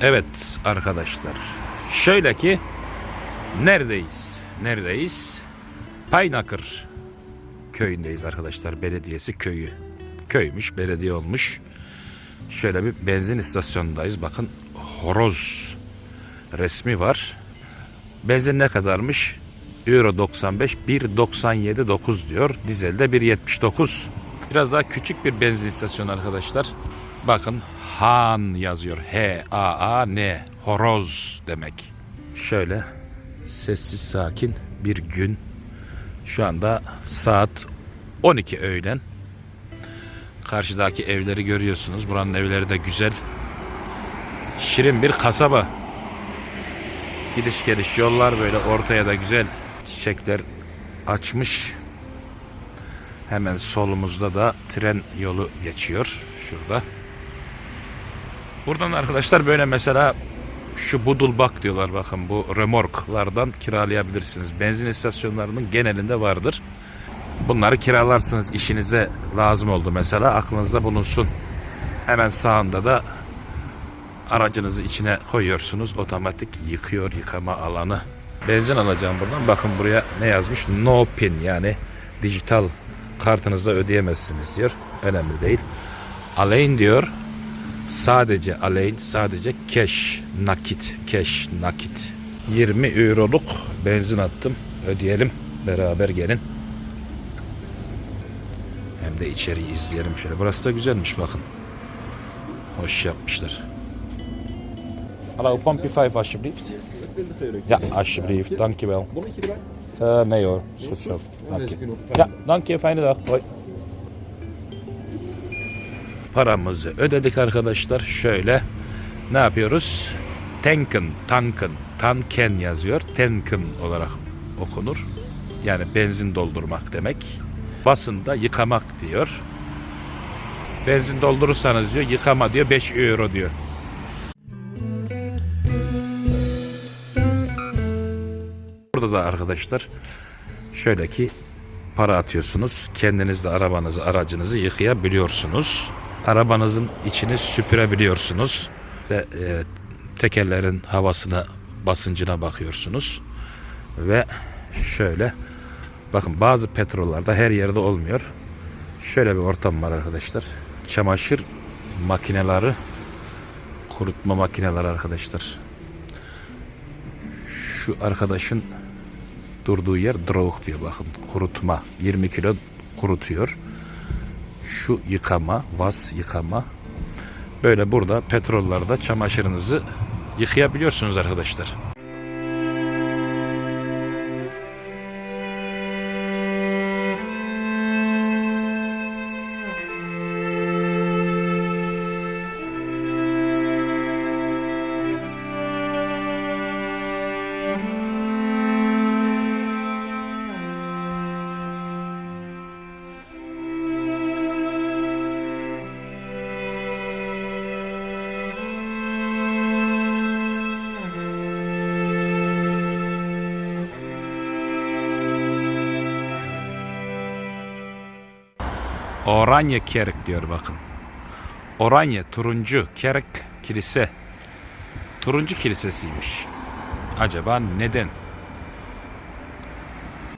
Evet arkadaşlar. Şöyle ki neredeyiz? Neredeyiz? Paynakır köyündeyiz arkadaşlar. Belediyesi köyü. Köymüş, belediye olmuş. Şöyle bir benzin istasyonundayız. Bakın horoz resmi var. Benzin ne kadarmış? Euro 95 1.97 9 diyor. Dizelde 1.79. Biraz daha küçük bir benzin istasyonu arkadaşlar. Bakın Han yazıyor. H A A N horoz demek. Şöyle sessiz sakin bir gün. Şu anda saat 12 öğlen. Karşıdaki evleri görüyorsunuz. Buranın evleri de güzel. Şirin bir kasaba. Gidiş geliş yollar böyle ortaya da güzel çiçekler açmış. Hemen solumuzda da tren yolu geçiyor şurada. Buradan arkadaşlar böyle mesela şu budulbak diyorlar bakın bu remorklardan kiralayabilirsiniz. Benzin istasyonlarının genelinde vardır. Bunları kiralarsınız işinize lazım oldu mesela aklınızda bulunsun. Hemen sağında da aracınızı içine koyuyorsunuz. Otomatik yıkıyor yıkama alanı. Benzin alacağım buradan. Bakın buraya ne yazmış? No pin yani dijital kartınızda ödeyemezsiniz diyor. Önemli değil. Alain diyor. Sadece alain, sadece cash, nakit, cash, nakit. 20 euroluk benzin attım. Ödeyelim. Beraber gelin. Hem de içeriği izleyelim şöyle. Burası da güzelmiş bakın. Hoş yapmışlar. Hallo, pomp 5 alsjeblieft. Ja, alsjeblieft. Dankjewel. Uh, nee hoor, is goed zo. Dank je. Ja, dank je. Fijne dag. Hoi. Paramızı ödedik arkadaşlar. Şöyle ne yapıyoruz? Tanken, tanken, tanken yazıyor. Tanken olarak okunur. Yani benzin doldurmak demek. Basında yıkamak diyor. Benzin doldurursanız diyor yıkama diyor 5 euro diyor. Burada da arkadaşlar şöyle ki para atıyorsunuz. Kendiniz de arabanızı, aracınızı yıkayabiliyorsunuz. Arabanızın içini süpürebiliyorsunuz. Ve e, tekerlerin havasına, basıncına bakıyorsunuz. Ve şöyle bakın bazı petrollarda her yerde olmuyor. Şöyle bir ortam var arkadaşlar. Çamaşır makineleri, kurutma makineleri arkadaşlar. Şu arkadaşın durduğu yer draug diyor bakın. Kurutma. 20 kilo kurutuyor. Şu yıkama, vas yıkama. Böyle burada petrollarda çamaşırınızı yıkayabiliyorsunuz arkadaşlar. Oranje Kerk diyor bakın. Oranje turuncu Kerk kilise. Turuncu kilisesiymiş. Acaba neden?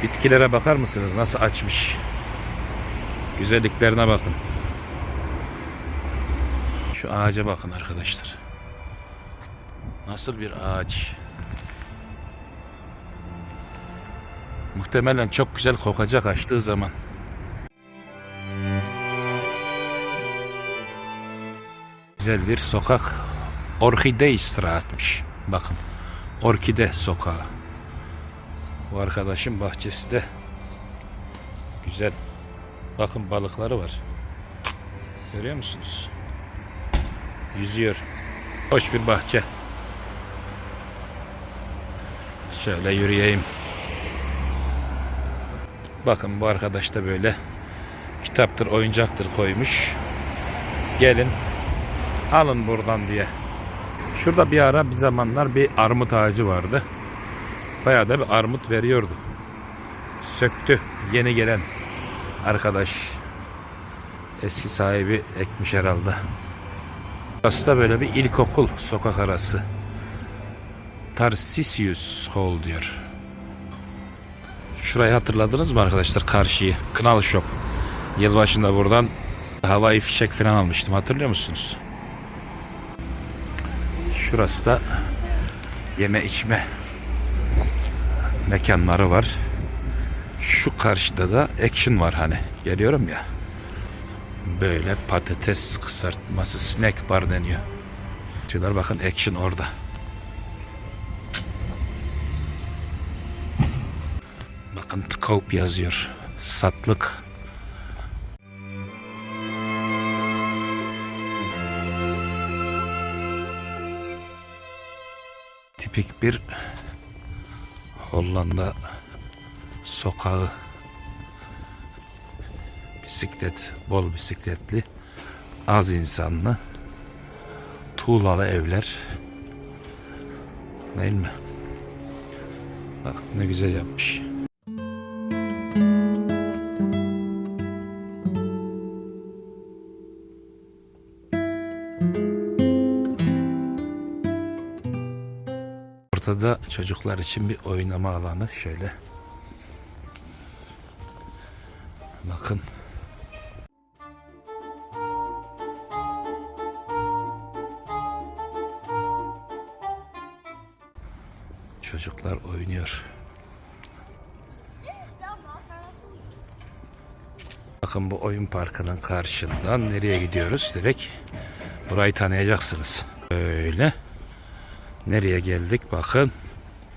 Bitkilere bakar mısınız nasıl açmış? Güzelliklerine bakın. Şu ağaca bakın arkadaşlar. Nasıl bir ağaç? Muhtemelen çok güzel kokacak açtığı zaman. Güzel bir sokak. Orkide Straat'mış. Bakın. Orkide sokağı. Bu arkadaşın bahçesi de güzel. Bakın balıkları var. Görüyor musunuz? Yüzüyor. Hoş bir bahçe. Şöyle yürüyeyim. Bakın bu arkadaş da böyle kitaptır, oyuncaktır koymuş. Gelin alın buradan diye. Şurada bir ara bir zamanlar bir armut ağacı vardı. Bayağı da bir armut veriyordu. Söktü yeni gelen arkadaş. Eski sahibi ekmiş herhalde. Burası da böyle bir ilkokul sokak arası. Tarsisius Hall diyor. Şurayı hatırladınız mı arkadaşlar karşıyı? Kınalı Shop. Yılbaşında buradan havai fişek falan almıştım hatırlıyor musunuz? Şurası da yeme içme mekanları var. Şu karşıda da action var hani. Geliyorum ya. Böyle patates kızartması snack bar deniyor. Şunlar bakın action orada. Bakın scope yazıyor. Satlık. Tipik bir Hollanda sokağı bisiklet, bol bisikletli, az insanlı, tuğlalı evler. Değil mi? Bak ne güzel yapmış. Ortada çocuklar için bir oynama alanı şöyle. Bakın. Çocuklar oynuyor. Bakın bu oyun parkının karşından nereye gidiyoruz? Direkt burayı tanıyacaksınız. Böyle. Nereye geldik? Bakın.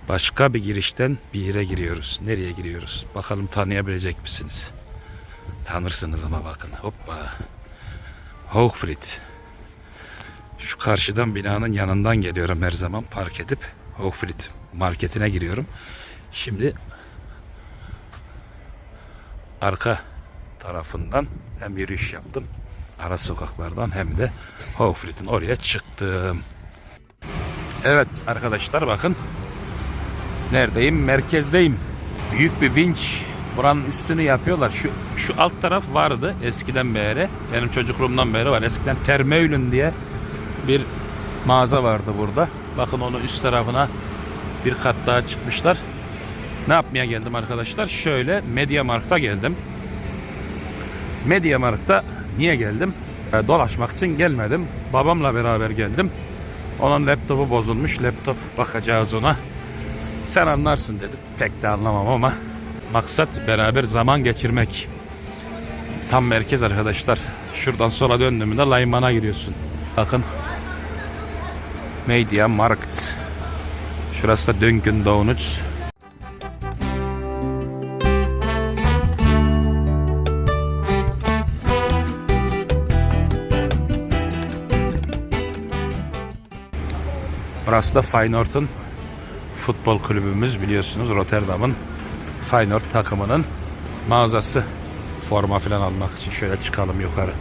Başka bir girişten bir yere giriyoruz. Nereye giriyoruz? Bakalım tanıyabilecek misiniz? Tanırsınız ama bakın. Hoppa. Hoogfried. Şu karşıdan binanın yanından geliyorum her zaman park edip Hoogfried marketine giriyorum. Şimdi arka tarafından hem yürüyüş yaptım. Ara sokaklardan hem de Hoogfried'in oraya çıktım. Evet arkadaşlar bakın. Neredeyim? Merkezdeyim. Büyük bir vinç. Buranın üstünü yapıyorlar. Şu şu alt taraf vardı eskiden beri. Benim çocukluğumdan beri var. Eskiden Termeulün diye bir mağaza vardı burada. Bakın onun üst tarafına bir kat daha çıkmışlar. Ne yapmaya geldim arkadaşlar? Şöyle Mediamarkt'a geldim. Mediamarkt'a niye geldim? E, dolaşmak için gelmedim. Babamla beraber geldim. Onun laptopu bozulmuş. Laptop bakacağız ona. Sen anlarsın dedi. Pek de anlamam ama maksat beraber zaman geçirmek. Tam merkez arkadaşlar. Şuradan sola döndüğümde Layman'a giriyorsun. Bakın. Media Markt. Şurası da Dunkin Donuts. Burası da Feyenoord'un futbol kulübümüz biliyorsunuz Rotterdam'ın Feyenoord takımının mağazası. Forma falan almak için şöyle çıkalım yukarı.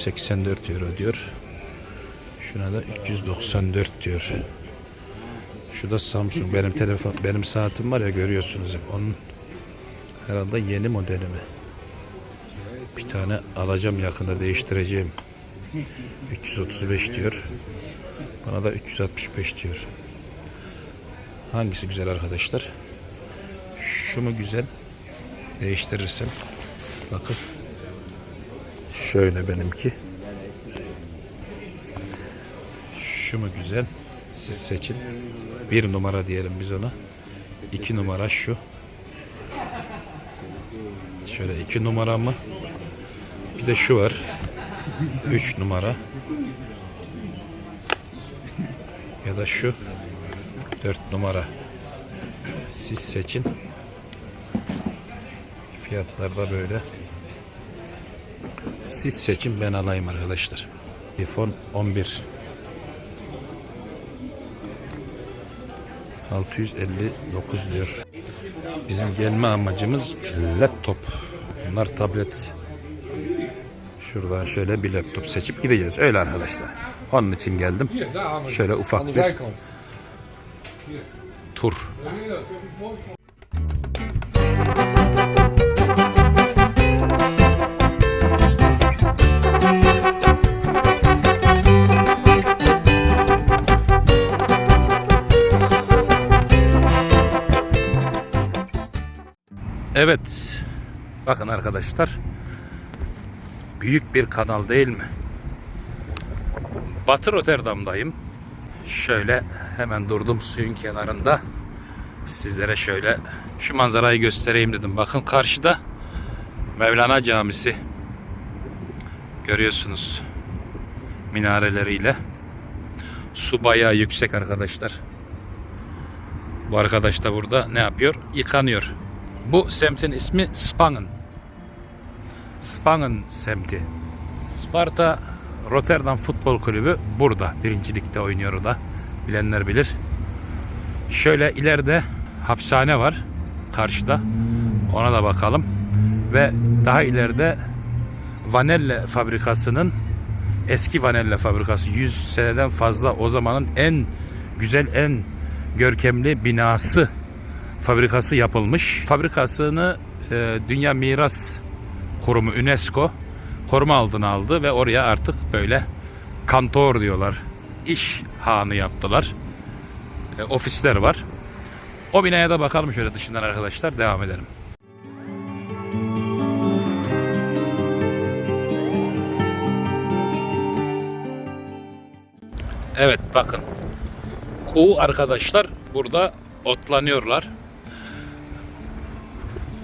284 euro diyor. Şuna da 394 diyor. Şu da Samsung. Benim telefon, benim saatim var ya görüyorsunuz. Onun herhalde yeni modeli mi? Bir tane alacağım yakında değiştireceğim. 335 diyor. Bana da 365 diyor. Hangisi güzel arkadaşlar? Şu mu güzel? Değiştirirsem. Bakın. Şöyle benimki. Şu mu güzel? Siz seçin. Bir numara diyelim biz ona. İki numara şu. Şöyle iki numara mı? Bir de şu var. Üç numara. Ya da şu. Dört numara. Siz seçin. Fiyatlar da böyle. Siz seçin ben alayım arkadaşlar. iPhone 11 659 diyor. Bizim gelme amacımız laptop. Bunlar tablet. Şuradan şöyle bir laptop seçip gideceğiz. Öyle arkadaşlar. Onun için geldim. Şöyle ufak bir tur. Evet. Bakın arkadaşlar. Büyük bir kanal değil mi? Batı Rotterdam'dayım. Şöyle hemen durdum suyun kenarında. Sizlere şöyle şu manzarayı göstereyim dedim. Bakın karşıda Mevlana Camisi. Görüyorsunuz minareleriyle. Su bayağı yüksek arkadaşlar. Bu arkadaş da burada ne yapıyor? Yıkanıyor. Bu semtin ismi Spangen. Spangen semti. Sparta Rotterdam Futbol Kulübü burada. Birincilikte oynuyor da. Bilenler bilir. Şöyle ileride hapishane var. Karşıda. Ona da bakalım. Ve daha ileride Vanelle fabrikasının eski Vanelle fabrikası 100 seneden fazla o zamanın en güzel en görkemli binası fabrikası yapılmış. Fabrikasını e, Dünya Miras Kurumu UNESCO koruma altına aldı ve oraya artık böyle kantor diyorlar. İş hanı yaptılar. E, ofisler var. O binaya da bakalım şöyle dışından arkadaşlar. Devam edelim. Evet bakın. Kuğu arkadaşlar burada otlanıyorlar.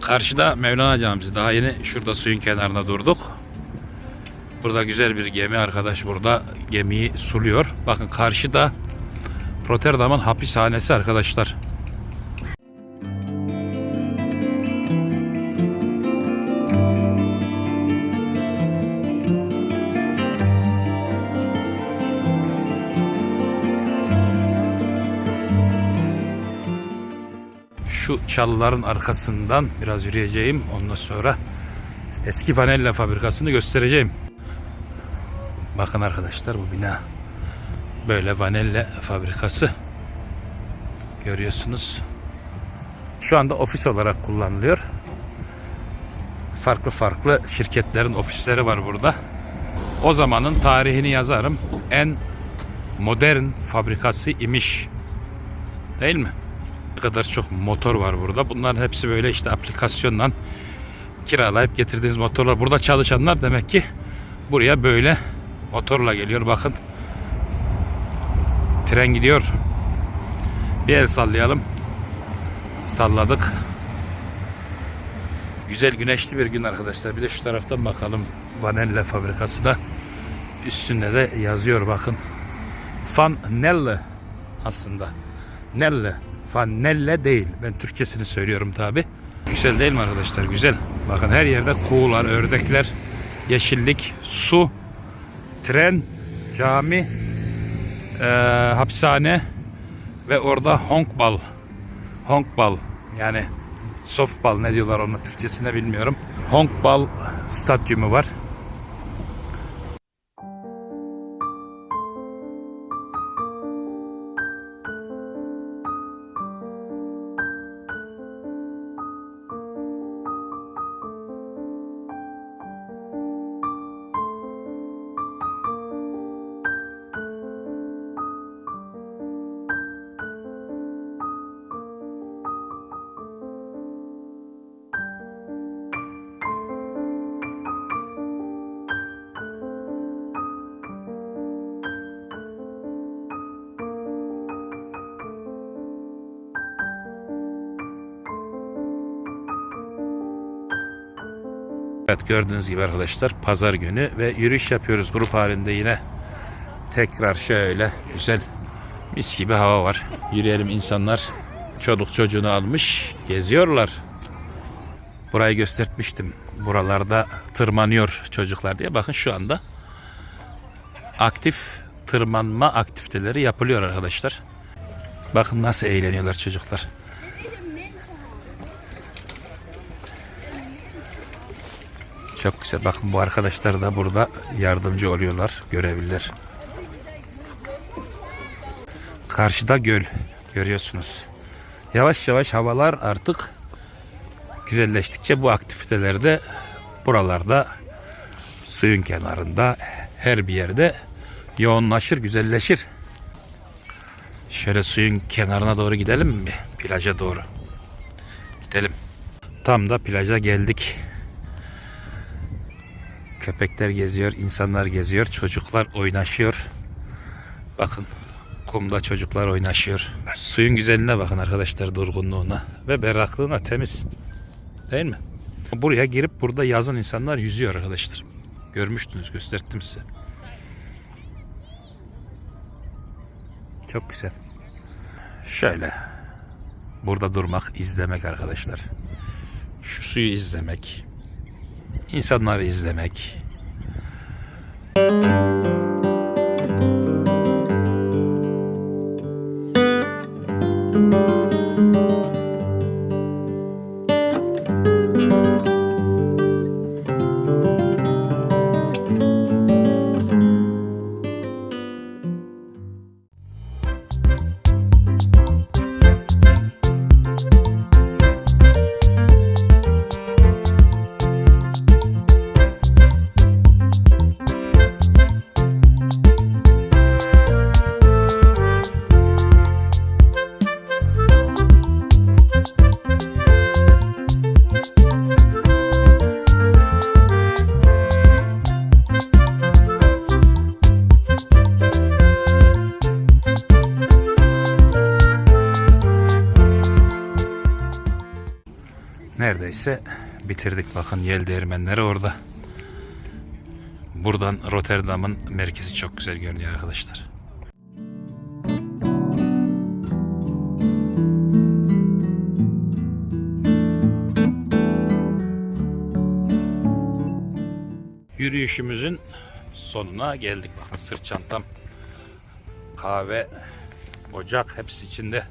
Karşıda Mevlana Camisi. Daha yeni şurada suyun kenarında durduk. Burada güzel bir gemi arkadaş burada gemiyi suluyor. Bakın karşıda Rotterdam'ın hapishanesi arkadaşlar. Şu çalıların arkasından biraz yürüyeceğim. Ondan sonra eski vanilla fabrikasını göstereceğim. Bakın arkadaşlar bu bina böyle vanilla fabrikası görüyorsunuz. Şu anda ofis olarak kullanılıyor. Farklı farklı şirketlerin ofisleri var burada. O zamanın tarihini yazarım. En modern fabrikası imiş. Değil mi? Ne kadar çok motor var burada. Bunların hepsi böyle işte aplikasyonla kiralayıp getirdiğiniz motorlar. Burada çalışanlar demek ki buraya böyle motorla geliyor. Bakın. Tren gidiyor. Bir el sallayalım. Salladık. Güzel güneşli bir gün arkadaşlar. Bir de şu taraftan bakalım. Vanella fabrikası da üstünde de yazıyor bakın. Van Nelle aslında. Nelle. Van Nelle değil. Ben Türkçesini söylüyorum tabi. Güzel değil mi arkadaşlar? Güzel. Bakın her yerde kuğular, ördekler, yeşillik, su, tren, cami, eee, hapishane ve orada honkbal. Honkbal yani softball ne diyorlar onun Türkçesine bilmiyorum. Honkbal stadyumu var. Evet gördüğünüz gibi arkadaşlar pazar günü ve yürüyüş yapıyoruz grup halinde yine. Tekrar şöyle güzel mis gibi hava var. Yürüyelim insanlar çoluk çocuğunu almış geziyorlar. Burayı göstermiştim. Buralarda tırmanıyor çocuklar diye. Bakın şu anda aktif tırmanma aktiviteleri yapılıyor arkadaşlar. Bakın nasıl eğleniyorlar çocuklar. Güzel. Bakın bu arkadaşlar da burada yardımcı oluyorlar. Görebilirler. Karşıda göl. Görüyorsunuz. Yavaş yavaş havalar artık güzelleştikçe bu aktivitelerde buralarda suyun kenarında her bir yerde yoğunlaşır, güzelleşir. Şöyle suyun kenarına doğru gidelim mi? Plaja doğru. Gidelim. Tam da plaja geldik. Köpekler geziyor, insanlar geziyor, çocuklar oynaşıyor. Bakın kumda çocuklar oynaşıyor. Suyun güzelliğine bakın arkadaşlar durgunluğuna ve berraklığına temiz. Değil mi? Buraya girip burada yazın insanlar yüzüyor arkadaşlar. Görmüştünüz gösterdim size. Çok güzel. Şöyle. Burada durmak, izlemek arkadaşlar. Şu suyu izlemek. İnsanları izlemek. Neredeyse bitirdik. Bakın yel değirmenleri orada. Buradan Rotterdam'ın merkezi çok güzel görünüyor arkadaşlar. Yürüyüşümüzün sonuna geldik. Bakın sırt çantam, kahve, ocak hepsi içinde.